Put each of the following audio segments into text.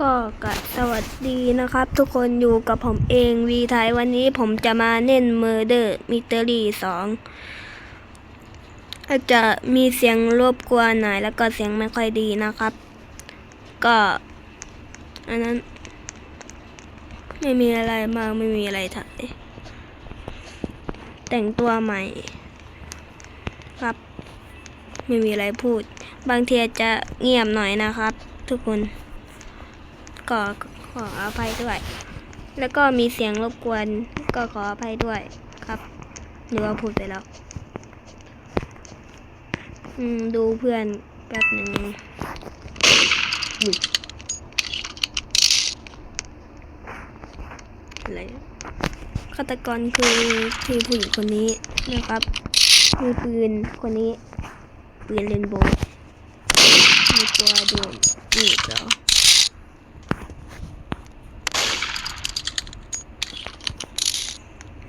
ก็กะสวัสดีนะครับ ทุกคนอยู่กับผมเองวีไทยวันนี้ผมจะมาเล่นเมอร์เดอร์มิเตอรี่สองอาจจะมีเสียงรบกวนหน่อยแล้วก็เสียงไม่ค่อยดีนะครับ ก็ อันนั้น ไม่มีอะไรมากไม่มีอะไรถ่ายแต่งตัวใหม่ ครับ ไม่มีอะไรพูด บางทีอาจจะเงียบหน่อยนะครับ ทุกคน ก็ขออภัยด้วย แล้วก็มีเสียงรบกวนก็ขออภัยด้วยครับหรือว่าพูดไปแล้ว อืม ดูเพื่อนแป๊บหนึ่งอะไรฆาตกรคือคือผู้หญิงคนนี้นะครับมีปืนคนนี้ปืนเรนโบว์มีตัวโดนนี่เหรอ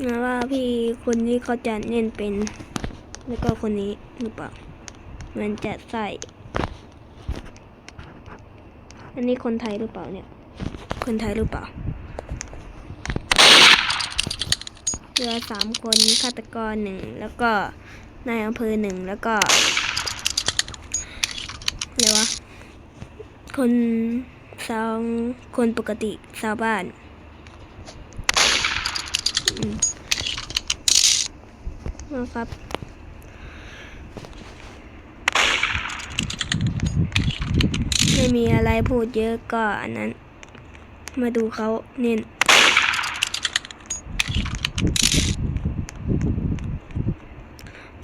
นะว่าพี่คนนี้เขาจะเน้นเป็น แล้วก็คนนี้หรือเปล่า มันจะใส่ อันนี้คนไทยหรือเปล่าเนี่ย คนไทยหรือเปล่าเหลือสามคนฆาตกรหนึ่งแล้วก็นายอำเภอหนึ่งแล้วก็อะไรวะคนสองคนปกติชาวบ้าน นะครับ ไม่มีอะไรพูดเยอะก็อันนั้น มาดูเขาเน้น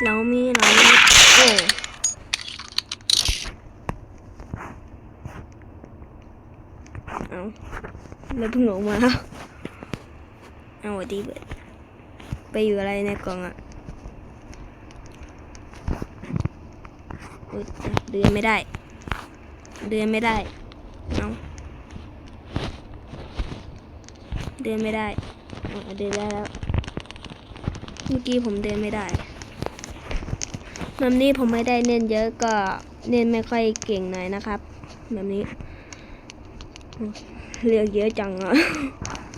เรามีเรามีโอ้เอาแล้วเพิ่งออกมาเอาสวัสดีเบิดไปอยู่อะไรในกล่องอะ อุ๊ย เดินไม่ได้ เดินไม่ได้เอาเดินไม่ได้เดินได้แล้วเมื่อกี้ผมเดินไม่ได้แบบนี้ผมไม่ได้เน้นเยอะก็เน้นไม่ค่อยเก่งหน่อยนะครับแบบนี้เลือกเยอะจังอะ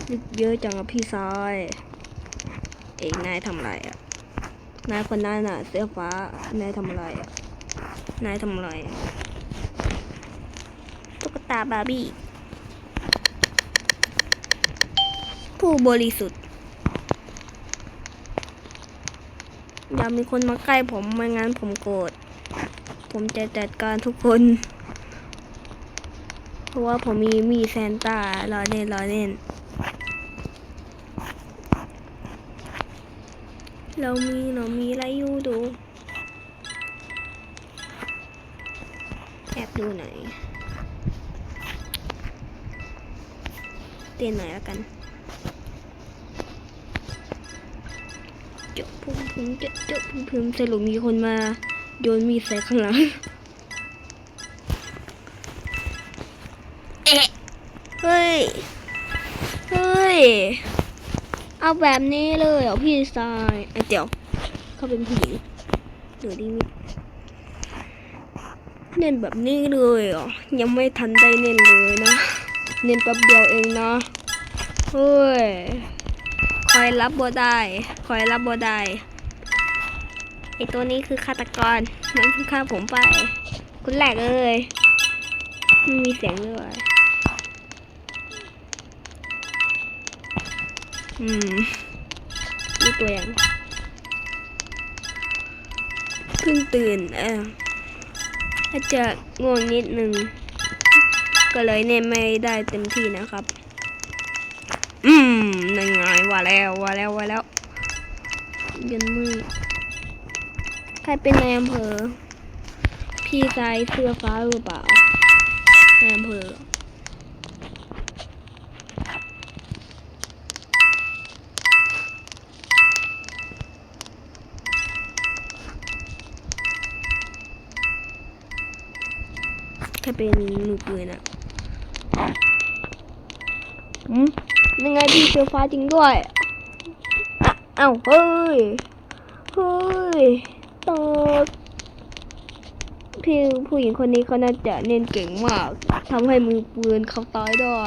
เลือกเยอะจังอะพี่ซอยเอกนายทำอะไรอะนายคนนั้นน่ะเสื้อฟ้านายทำอะไรอะ นายทำอะไรตุ๊กตาบาร์บี้ ผู้บริสุทธิ์อย่ามีคนมาใกล้ผมไม่งั้นผมโกรธผมจะจัดการทุกคน เพราะว่าผมมีมีแซนต้ารอเล่นรอเล่นเรามีเรามีอะไรอยู่ดู แอบดูหน่อยเต้นหน่อยแล้วกันเจาะพุ่มพุ่มเจาะเจาะพุ่มพุ่มสรุปมีคนมาโยนมีดใส่ข้างหลังเอ๊ะเฮ้ย เฮ้ย เอาแบบนี้เลยเหรอพี่ชายไอ้เดี๋ยวเขาเป็นผู้หญิงหรือดีมิ เน้นแบบนี้เลยเหรอยังไม่ทันได้เน้นเลยนะ เน้นแป๊บเดียวเองนะเฮ้ยคอยรับบ่ได้คอยรับบ่ได้ไอตัวนี้คือฆาตกร มันเพิ่งฆ่าผมไป คุณแหลกเลยไม่มีเสียงด้วยอืมนี่ตัวอย่างเพิ่งตื่นเออ อาจะง่วงนิดนึง ก็เลยเน้นไม่ได้เต็มที่นะครับ อืมนั่นไงว่าแล้วว่าแล้วว่าแล้วยันมือใครเป็นนายอำเภอ พี่ชายเสื้อฟ้าหรือเปล่านายอำเภอ แค่เป็นมือปืนอะอืมยังไงพี่เสื้อฟ้าจริงด้วยอะเอ้าเฮ้ย เฮ้ยตอดพี่ผู้หญิงคนนี้เขาน่าจะเล่นเก่งมากทำให้มือปืนเขาตายได้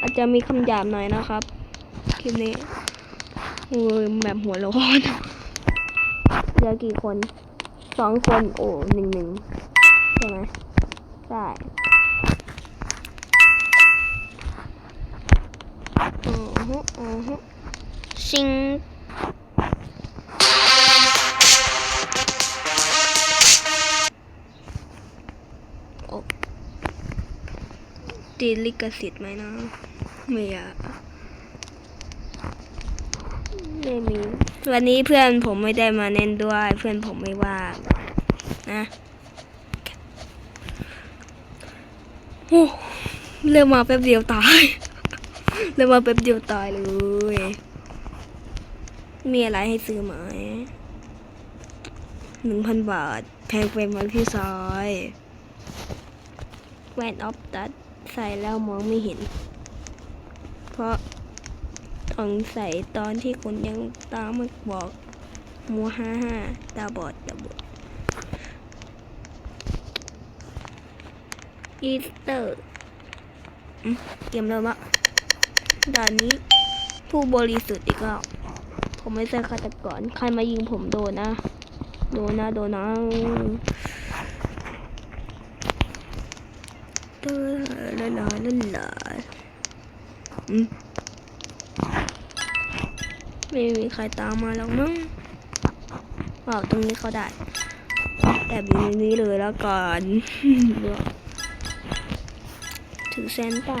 อาจจะมีคำหยาบหน่อยนะครับคลิปนี้โอ้ยแบบหัวร้อนเหลือกี่คนสองคนโอ้หนึ่งหนึ่งใช่ไหมใช่อือฮึอือฮึชิงโอ้ตีลิขสิทธิ์ไหมนะไม่อยากไม่มีวันนี้เพื่อนผมไม่ได้มาเล่นด้วย เพื่อนผมไม่ว่างนะ โอ้ เริ่มมาแป๊บเดียวตาย เริ่มมาแป๊บเดียวตายเลย มีอะไรให้ซื้อไหมหนึ่งพันบาท แพงไปไหมพี่ซอยแวนออฟตัดใส่แล้วมองไม่เห็น เพราะต้องใส่ตอนที่คนยังตาไม่บอกหมูห้าห้าตาบอดตาบอด อีสเตอร์เตรียมเริ่มละด่านนี้ผู้บริสุทธิ์อีกแล้ว ผมไม่ใช่ฆาตกรใครมายิงผมโดนนะ โดนนะ โดนนะลาลาลาลาลาอืมไม่มีใครตามมาแล้วมั้งว้าตรงนี้เขาได้แอบอยู่นนี้เลยแล้วก่อน ถือแซนต้า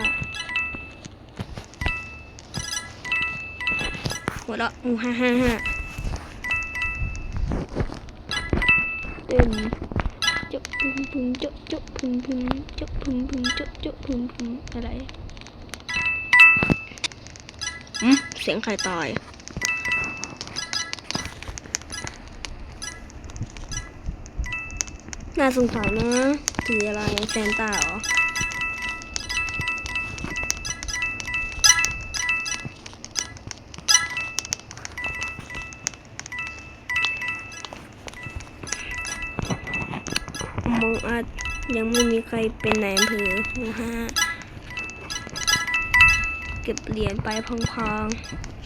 หัวเราะอูฮ่าฮ่าฮ่าเต้นจกพึมพึมจกจกพึมพึมจกพึมพึมจกจกพึมพึมอะไรอืมเสียงใครตายน่าสงสารนะถืออะไรแซนต้าเหรอ ยังไม่มีใครเป็นนายอำเภอนะฮะเก็บเหรียญไปพองๆ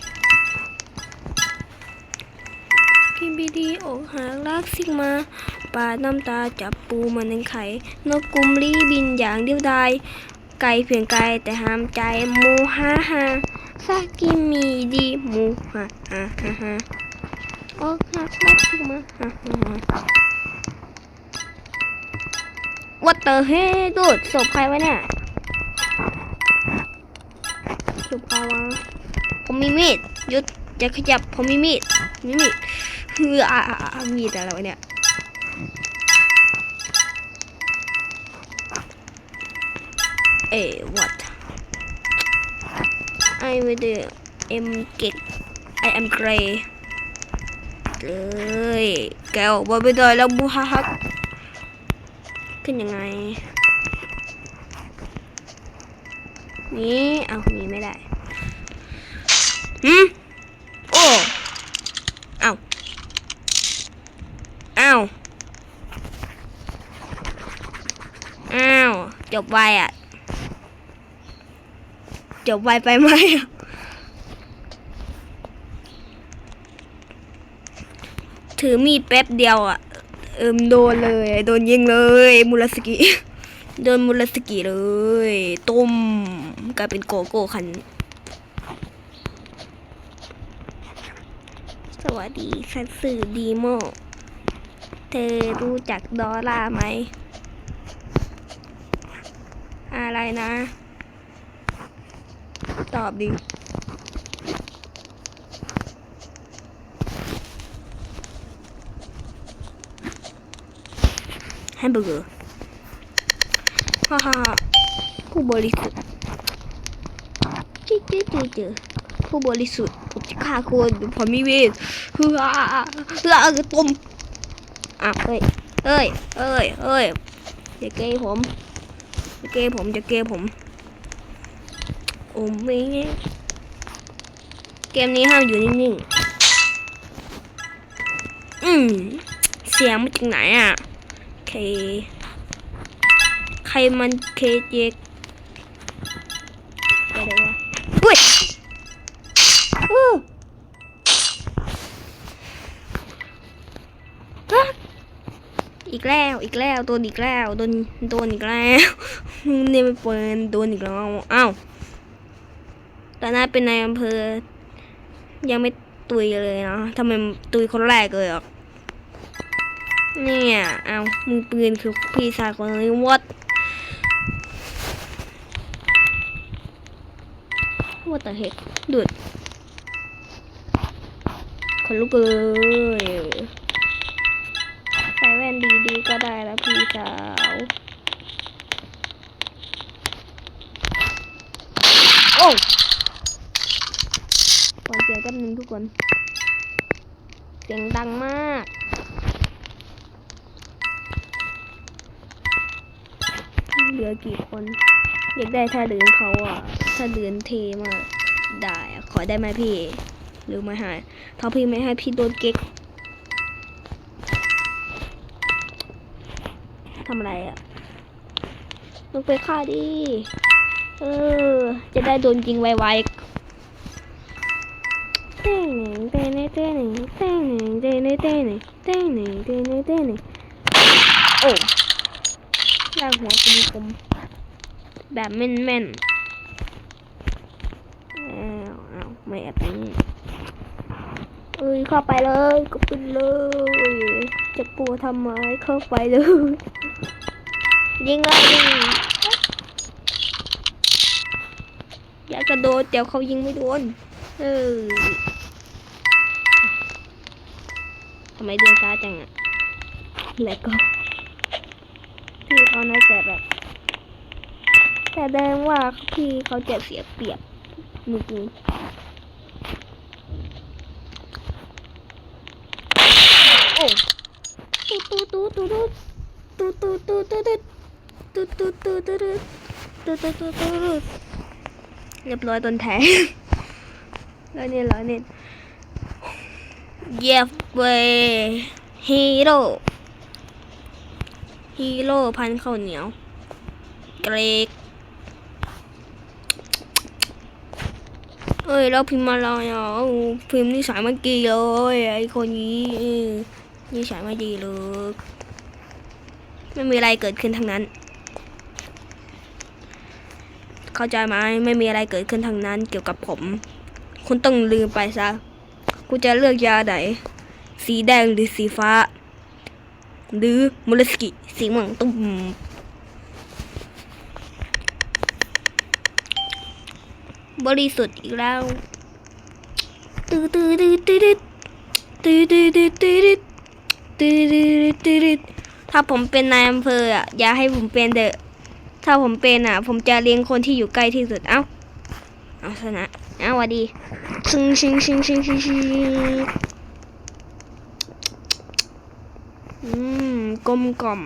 กินบีดีอกหักรักซิกมาปลาน้ำตาจับปูมันในไข่นกกุมรีบินอย่างเดียวดายไก่เพียงไก่แต่ห้ามใจหมูฮ่าฮ่าซากิมีดีหมูฮ่าฮ่าฮ่าอกหักรักซิกมาฮ่าฮ่า ฮ่า What the hell ดูดศพใครวะเนี่ยศพใครวะผมมีมีดยุดอย่าขยับผมมีมีดมีมีดเฮืออะอะอะมีดอะไรวะเนี่ยเอ้ what I will do am get I am gray เลยแกออกมาไม่ได้แล้วบูฮัก ขึ้นยังไง นี่เอาหนีไม่ได้หืมโอ้เอาเอาเอาจบไวอะ จบไวไปไหมถือมีดแป๊บเดียวอะ เอิมโดนเลย โดนยิงเลยมุรสกิ โดนมุรสกิเลย ต้มกลายเป็นโกโก้คัน สวัสดีคันสื่อดีโม เธอรู้จักดอลลาไหม อะไรนะ ตอบดิ มเบอร์เกอร์ฮ่าฮ่าผู้บริสุทธิ์เจ๊เจ๊เจ๊เจ๊ผู้บริสุทธิ์ผมจะฆ่าคนผมมีมีดเฮือเฮือต้มอะเฮ้ยเอ้ยเอ้ยเอ้ยอย่าเกยผมอย่าเกยผมอย่าเกยผมโอ้ไม่เกมนี้ห้ามอยู่นิ่งๆอืมเสียงมาจากไหนอะ ใครมันเคเจกอะไรวะอุ้ยอู้ฮะอีกแล้วอีกแล้วโดนอีกแล้วโดนโดนอีกแล้วเนี่ยไม่เปิดโดนอีกแล้วอ้าวตอนนั้นเป็นนายอำเภอยังไม่ตุยเลยนะทำไมตุยคนแรกเลยอะ เนี่ยเอามือปืนคือพี่ชายคนนี้วัด What the heck ดุดคนลุกเลยใส่แว่นดีๆก็ได้แล้วพี่สาวโอ้ก่อนเสียงแป๊บนึงทุกคน เสียงดังมาก เหลือกี่คน อยากได้ท่าเดินเขาอะถ้าเดินเทมากได้ขอได้ไหมพี่ หรือไม่ให้ถ้าพี่ไม่ให้พี่โดนเก๊กทำอะไรอะลงไปฆ่าดิเออ จะได้โดนยิงไวๆเต้นหนึ่งเต้นหนึ่งเต้นหนึ่งเต้นหนึ่งเต้นหนึ่งเต้นหนึ่งเต้นหนึ่งเต้นเต้นหนิงโอ้ หัวกลมแบบแม่นๆอ้าวอ้าไม่แอบนี้เอ้ยเข้าไปเลยก็ไปเลย จะกลัวทำไมเข้าไปเลย ยิงเลยยิงอยากระโดดเดี๋ยวเขายิงไม่โดน เออทำไมเดินช้าจังอะแล้วก็ เขาน่าจะแบบแสดงว่าพี่เขาจะเสียเปรียบจริงโอ้ตูตูตูตูตูตูตูตูตูตูตูตูตูตูตูตูตูตูเรียบร้อยโดนแทงแล้วเนี่ยแล้วเนี่ยเย็บเวฮีโร่ ฮีโร่พันข้าวเหนียว เกรกเอ้ยแล้วพิมพ์อะไรอะเอ้าพิมพ์นิสัยไม่ดีเลยไอคนนี้เออนิสัยไม่ดีเลยไม่มีอะไรเกิดขึ้นทั้งนั้น เข้าใจไหมไม่มีอะไรเกิดขึ้นทั้งนั้น เกี่ยวกับผม คุณต้องลืมไปซะกูจะเลือกยาไหนสีแดงหรือสีฟ้า หรือมุลสกิสีม่วงตุ้มบริสุทธิ์อีกแล้วตื้อตื้อตื้อตื้อตื้อตื้อตื้อตื้อตื้อตื้อตื้อตื้อถ้าผมเป็นนายอำเภออะอย่าให้ผมเป็นเดอะถ้าผมเป็นอะ ผมจะเลี้ยงคนที่อยู่ใกล้ที่สุดเอ้าเอาชนะเอ้าวัดดีชิงชิงชิงชิงชิงชิง อืมกลมกล่อม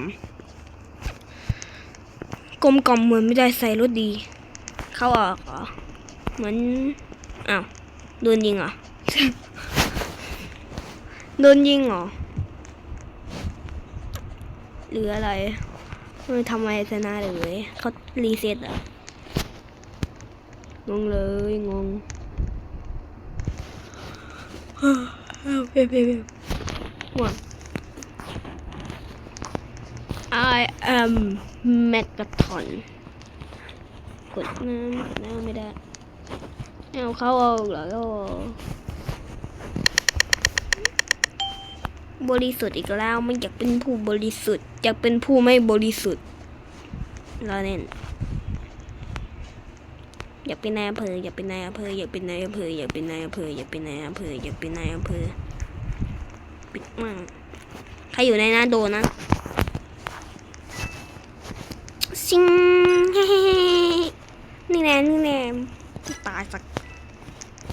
กลมกล่อมเหมือนไม่ได้ใส่รถดี เข้าออกเหรอ เหมือน อ้าวโดนยิงเหรอ โดนยิงเหรอ หรืออะไรเออทำไมชนะเลยเขารีเซ็ตอะ งงเลย งงเพ่เพ่เพ่ง่วง I am Megaton กดน้ำกดน้ำไม่ได้เอาเข้าออกเหรอก็บริสุทธิ์อีกแล้วไม่อยากเป็นผู้บริสุทธิ์อยากเป็นผู้ไม่บริสุทธิ์เราเน้นอยากเป็นนายอำเภออยากเป็นนายอำเภออยากเป็นนายอำเภออยากเป็นนายอำเภออยากเป็นนายอำเภออยากเป็นนายอำเภอปิดมั่งใครอยู่ในนั้นโดนนะ ซิงเฮ้นี่แน่นี่แน่ตายสัก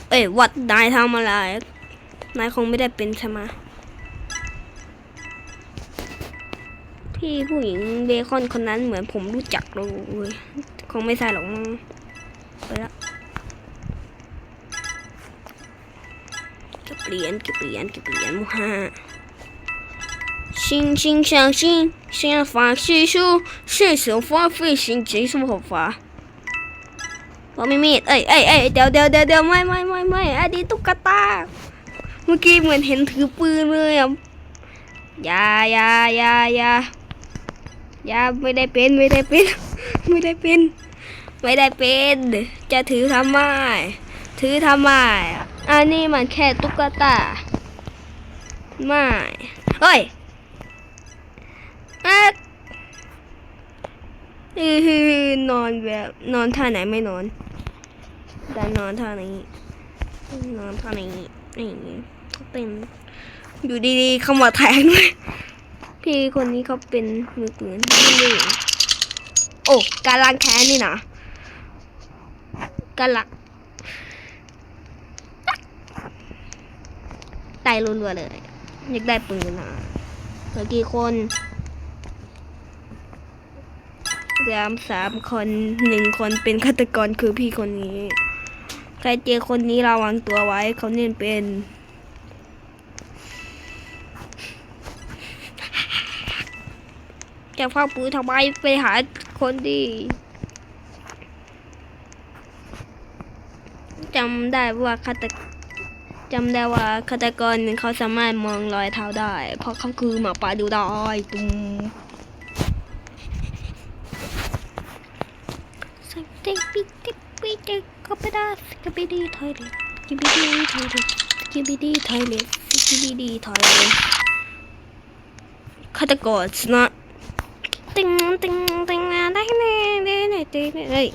เอ้ยวัดนายทำอะไร นายคงไม่ได้เป็นใช่ไหมพี่ผู้หญิงเบคอนคนนั้นเหมือนผมรู้จักเลยคงไม่ใช่หรอกมั้งไปละเก็บเหรียญเก็บเหรียญเก็บเหรียญมูห้า 心心相印，相法系数，是手法飞行技术合法พอมีมีดเอ้ยเอ้ยเอ้ยเดี๋ยวเดี๋ยวเดี๋ยวเดี๋ยวไม่ไม่ไม่ไม่อันนี้ตุ๊กตา เมื่อกี้เหมือนเห็นถือปืนเลยอ่ะอย่าอย่าอย่าอย่าอย่าไม่ได้เป็นไม่ได้เป็น ไม่ได้เป็น ไม่ได้เป็น จะถือทำไม ถือทำไม อันนี้มันแค่ตุ๊กตา ไม่เฮ้ย อะอือหือนอนแบบนอนท่าไหนไม่นอนแต่นอนท่านี้ นอนท่านี้นี่เป็นอยู่ดีๆเข้ามาแทงเลยพี่คนนี้เขาเป็นมือปืนไม่รู้โอ้การล้างแค้นนี่นะการลักตายรัวๆเลย อยากได้ปืนนะเหลือกี่คน สามสามคนหนึ่งคนเป็นฆาตกรคือพี่คนนี้ ใครเจอคนนี้ระวังตัวไว้เขาเนี่ยเป็นจะฟังปืนทำไมไปหาคนดีจำได้ว่าฆาตจำได้ว่าฆาตกรเขาสามารถมองรอยเท้าได้ เพราะเขาคือหมาป่าดูดอยตุ้มสเต็กปิติปิดก็ไปได้สกิบิดีทอยเลสกิบิดีทอยเลสสกิบิดีทอยเลสสกิบิดีทอยเลสฆาตกรชนะติงติงติงได้แน่ได้แน่ได้แน่เฮ้ย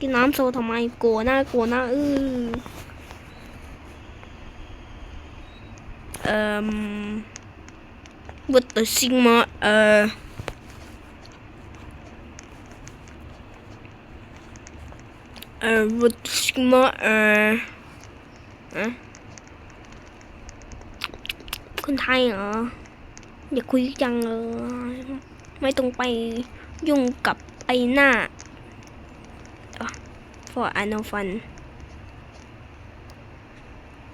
กินน้ำโซทำไมกลัวหน้ากลัวหน้าเออเอ่อ what the sigma เอ่อ เอ่อ what the sigma เอ่ออะคนไทยเหรออย่าคุยจังเลย ไม่ต้องไปยุ่งกับไอ้หน้าฟออันอฟัน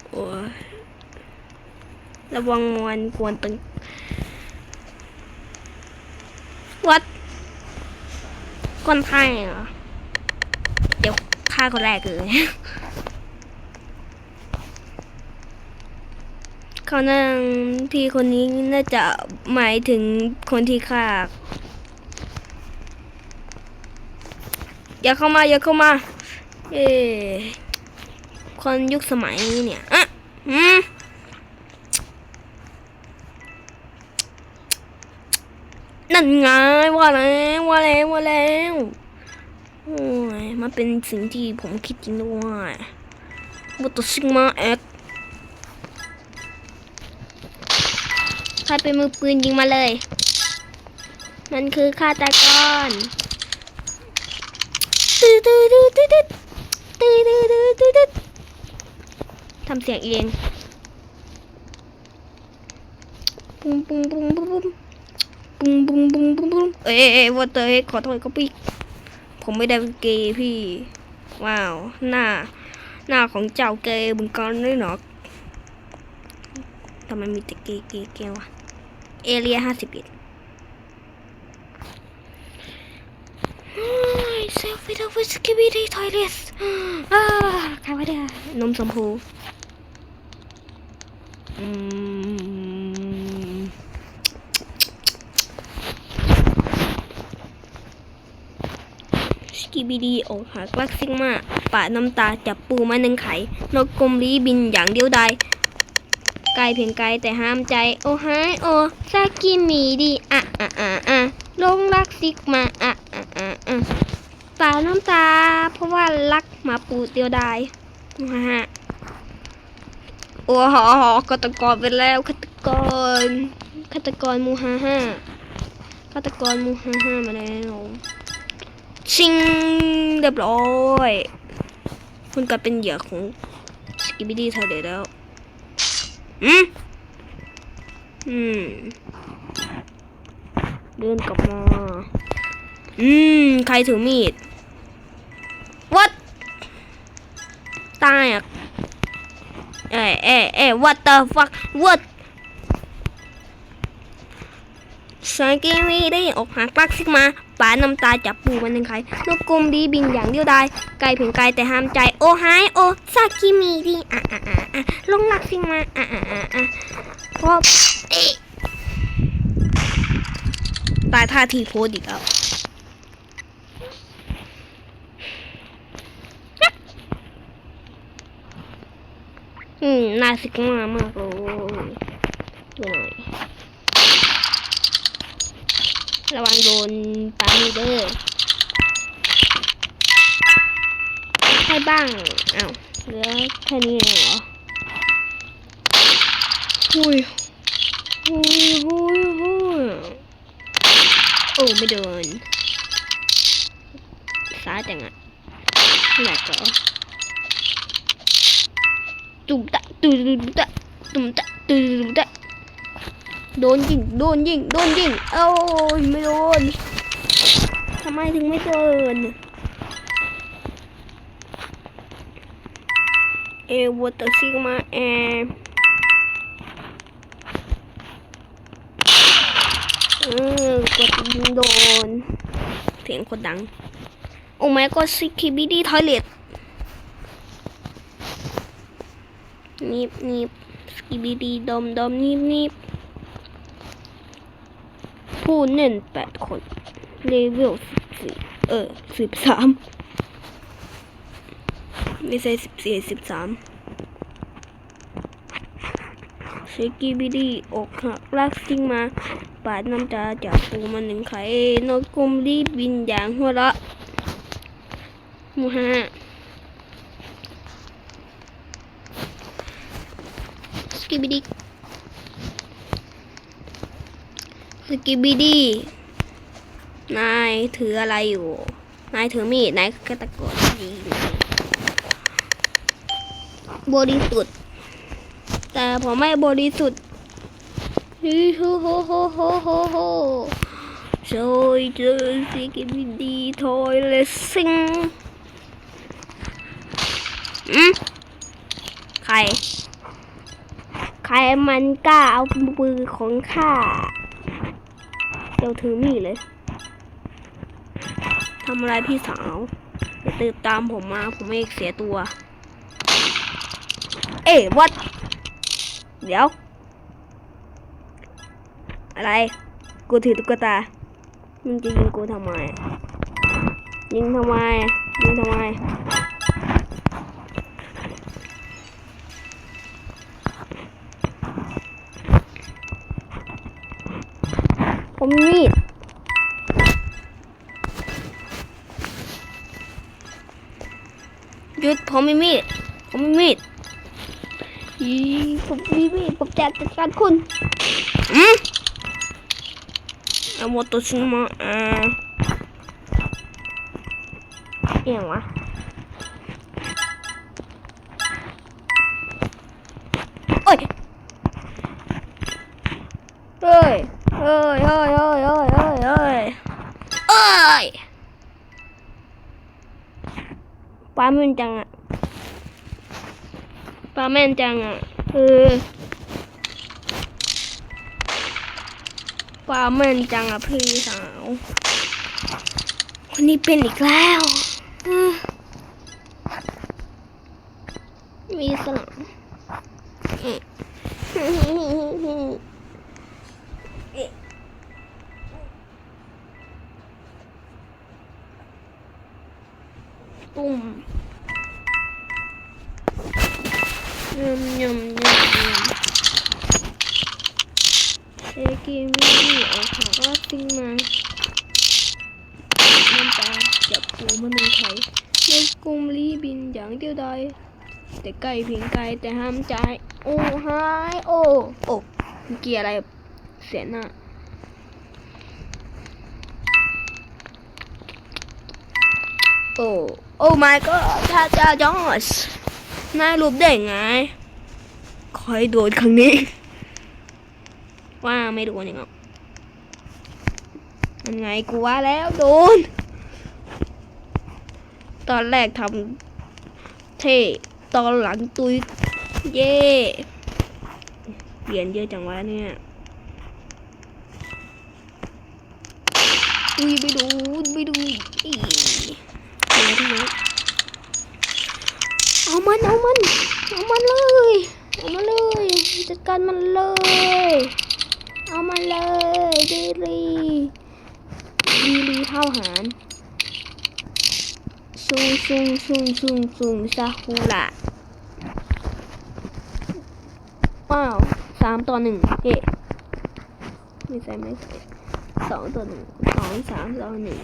โอ้ยระวังมวนกวนตึงวัดคนไทยเหรอ ฆ่าคนแรกเลยเขานั่งพี่คนนี้น่าจะหมายถึงคนที่ฆ่า อย่าเข้ามา อย่าเข้ามา เอคนยุคสมัยนี้เนี่ยอะอืมนั่นไงว่าแล้วว่าแล้วว่าแล้ว โอ้ยมันเป็นสิ่งที่ผมคิดจริงด้วยบุตรซิกมาเอ็กใครเป็นมือปืนยิงมาเลย มันคือฆาตกรตืดตืดตืดตืดตืดตืดตืดตืดตืดทำเสียงเองปุ้มปุ้มปุ้มปุ้มปุ้มปุ้มปุ้มปุ้มปุ้มเอ้ยว่าเตยขอโทษก็พี่ ผมไม่ได้เป็นเกย์พี่ ว้าว หน้า หน้าของเจ้าเกย์บึงการด้วยเนาะทำไมมีแต่เกย์เกย์เกย์วะเอเรียห้าสิบเอ็ดเซลฟี่ทวิสกิบิดีทอยเลสอ่าใครวะเนี่ยนมชมพูอืม สกิบิดีอกหักรักซิกมาปาดน้ำตาจับปูมาหนึ่งไข่นกกลมลีบินอย่างเดียวดายไกลเพียงไกลแต่ห้ามใจ โอ้หายโอซากิมีดีอะอะอะอะลงรักซิกมาอะอะอะอะปาน้ำตา เพราะว่ารักมาปูเดียวดายนะฮะโอ้โหฆาตกรไปแล้วฆาตกรฆาตกรมูฮ่าฮ่าฆาตกรมูฮ่าฮ่ามาแล้ว ชิงเรียบร้อยคุณกลายเป็นเหยื่อของสกิบิดี้ทะเลแล้ว อืม อืม เดินกลับมา อืม ใครถือมีด what ตายอะเอ้ยเอ้ยเอ้ย what the fuck what สายกีวีได้ออกหากลักซิกมา ป่าน้ำตาจับปูมันหนึ่งไข่นกกลมดีบินอย่างเดียวดายไกลเพียงไกลแต่ห้ามใจ โอหายโอซากิมีดีอะอะอะอะลงหลักซิมาอะอะอะอะพอตายท่าทีโพสต์อีกแล้วอืมน่าสิกมามากเลยดูหน่อย ระวังโดนปามีเดอร์ให้บ้างอ้าวเหลือแค่นี้เองเหรอหุยหุยหุยหุยโอ้ไม่โดนช้าจังอะแหลกเหรอตุ่มตะตุ่มตะตุ่มตะตุ่มตะ โดนยิง โดนยิง โดนยิง เอ้ยไม่โดน ทำไมถึงไม่โดนเอวอตซิกมาแอเออกดยิงโดน เสียงคนดัง โอ้ไม่ก็ซิคิบิดี้ทอยเล็ตนิบนิบสกิบิดีดมดมนิบนิบ ผู้เน่นแปดคนเลเวลสิบสี่เออสิบสามไม่ใช่สิบสี่สิบสามสกิบิดีอกหักลากซิ่งมา ปาดน้ำตาจากปูมาหนึ่งไข่นกกลมรีบบินอย่างหัวเราะมูฮาสกิบิดีส กิบิดี้นายถืออะไรอยู่ นายถือมีด นายก็ตะโกนยิงบริสุทธิ์ แต่ผมไม่บริสุทธิ์ฮิโฮโฮโฮโฮโฮโฮช่วยเจอสกิบิดีทอยเลสซิงอืมใคร ใครมันกล้าเอาปืนของข้า เจ้าถือมีดเลยทำอะไรพี่สาวอย่าติดตามผมมา ผมไม่เสียตัว เอ๊ะวัดเดี๋ยว อะไร กูถือตุ๊กตา มึงจะยิงกูทำไม ยิงทำไม ยิงทำไม ผมมีมีด ผมมีมีดอีผมมีมีดผมจะจัดการคุณอืมเอาโมโตชิมาอ่าเอียงวะโอ้ยเฮ้ยเฮ้ยเฮ้ยเฮ้ยเฮ้ยเฮ้ยเฮ้ยเอ้ยปลาแม่นจังอะ ปลาแม่นจังอะคือปลาแม่นจังอะพี่สาวคนนี้เป็นอีกแล้ว ไก่เพียงไก่แต่ห้ามใจโอ้หายโอ้โอ้เมื่อกี้อะไรเสียหน้าโอ้โอ้ my god ท่าจ้าจอสนายรูปได้ไงคอยโดนครั้งนี้ ว่าไม่โดนยังไงมันไงกูว่าแล้วโดน ตอนแรกทำเท่ ตอนหลังตุยเย่เปลี่ยนเยอะจังวะเนี่ยดูไปดูไปดูอีเดี๋ยวทีนี้เอามันเอามันเอามันเลยเอามันเลยจัดการมันเลย เอามันเลยดีรีดีรีเท่าหารซุงซุงซุงซุงซุงซาฮูระ ว้าวสามต่อหนึ่งเอ๊ะไม่ใส่ไม่ใส่สองต่อหนึ่งสองสามต่อหนึ่ง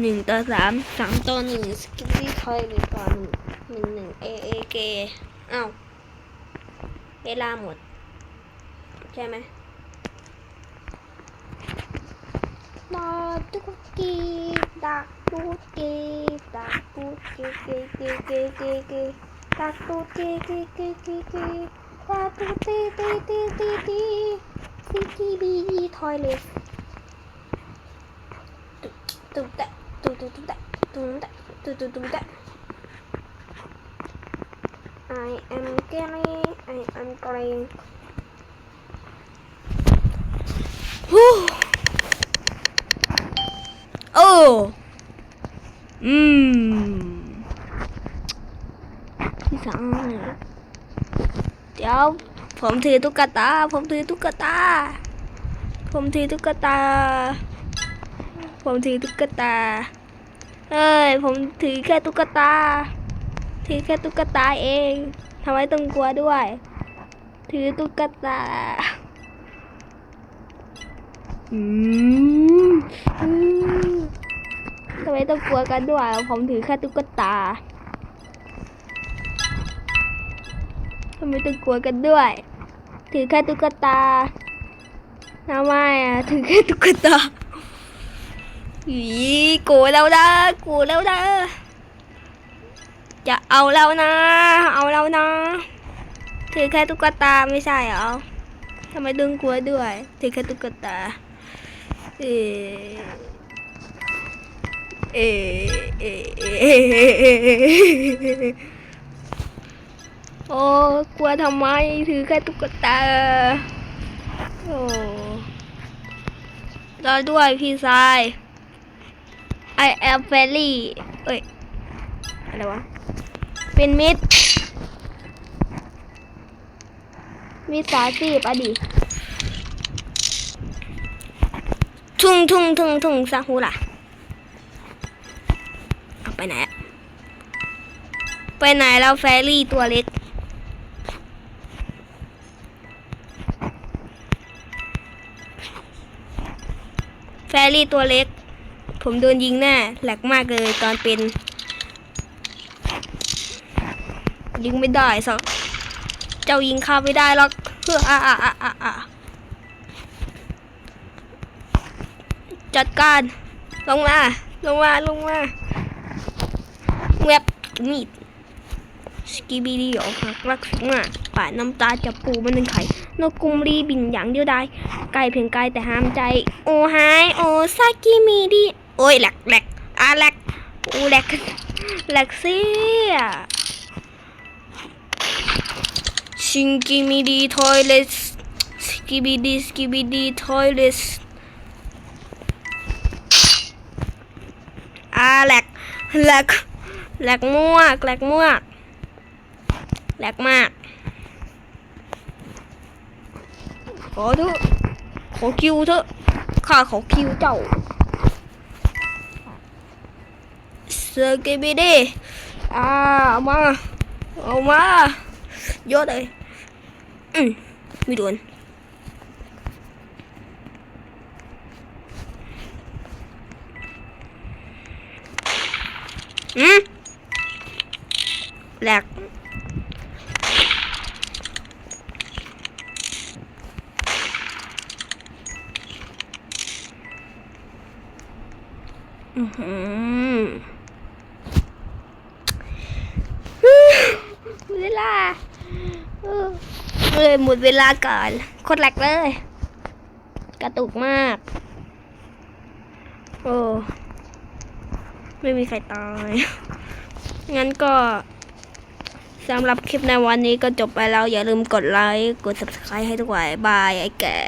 หนึ่งต่อสามสามต่อหนึ่งสกิปปี้ทอยหนึ่งต่อหนึ่งหนึ่งหนึ่งเอเอเกอ้าวเวลาหมด ใช่ไหมดาตุกกีดาตุกกีดาตุกกีกีกีกีกีดาตุกีกีกีกีกีดาตุตีตีตีตีตีซีกีบีดีทอยเลสตุ๊ตะตุ๊ตุ๊ตุ๊ตะตุ๊ตะตุ๊ตุ๊ตุ๊ตะ I am Gary I am Gary ฮู้โอ้อืมพี่สาวเดี๋ยว ผมถือตุ๊กตา ผมถือตุ๊กตา ผมถือตุ๊กตา ผมถือตุ๊กตา เอ้ย ผมถือแค่ตุ๊กตา ถือแค่ตุ๊กตาเองทำไมต้องกลัวด้วย ถือตุ๊กตา อืมทำไมต้องกลัวกันด้วย ผมถือแค่ตุ๊กตา ไมต้องกลัวกันด้วย ถือแค่ตุ๊กตาทำไมอะถือแค่ตุ๊กตาอีกลัวแล้วนะกลัวแล้วนะจะเอาแล้วนะ เอาแล้วนะ ถือแค่ตุ๊กตาไม่ใช่เหรอทำไมต้องกลัวด้วย ถือแค่ตุ๊กตา เออเออเออเออ โอ้กลัวทำไมถือแค่ตุ๊กตา โอ้รอด้วยพี่ชาย I am fairy เอ้ย อะไรวะ เป็นมิดมิดสาสีบอะดิ ทุ่งทุ่งทุ่งทุ่งซาฮูล่ะเอาไปไหน ไปไหนแล้วแฟรี่ตัวเล็ก แฟรี่ตัวเล็ก ผมโดนยิงแน่แหลกมากเลยตอนเป็น ยิงไม่ได้สักเจ้ายิงข้าไม่ได้หรอกเพื่ออะอะอะอะอะจัดการ ลงมาลงมาลงมาเว็บมีดสกีบีดีออกหักรักสิงมาป่าน้ำตาจะปูมันหนึ่งไข่ นกกรุงรีบินอย่างเดียวได้ไกลเพียงไกลแต่ห้ามใจ โอ้หายโอ้ซากิมีดีโอ้ยแหลกแหลกอะแหลกโอ้แหลกแหลกเสียชิงกิมีดีทอยเลสสกิบีดีสกิบีดีทอยเลสอาแหลกแหลกแหลกมวกแหลกมวกแหลกมาก ขอเถอะขอคิวเถอะข้าขอคิวเจ้าเซอร์เกบีดีอ่าเอามา เอามาเยอะเลยอืมไม่โดนอืมแหลกอือหือเวลาเออ เวลาก่อนโคตรแหลกเลย กระตุกมาก โอ้ไม่มีใครตาย งั้นก็สำหรับคลิปในวันนี้ก็จบไปแล้ว อย่าลืมกดไลค์ กด subscribe ให้ทุกคนบายไอ้แก่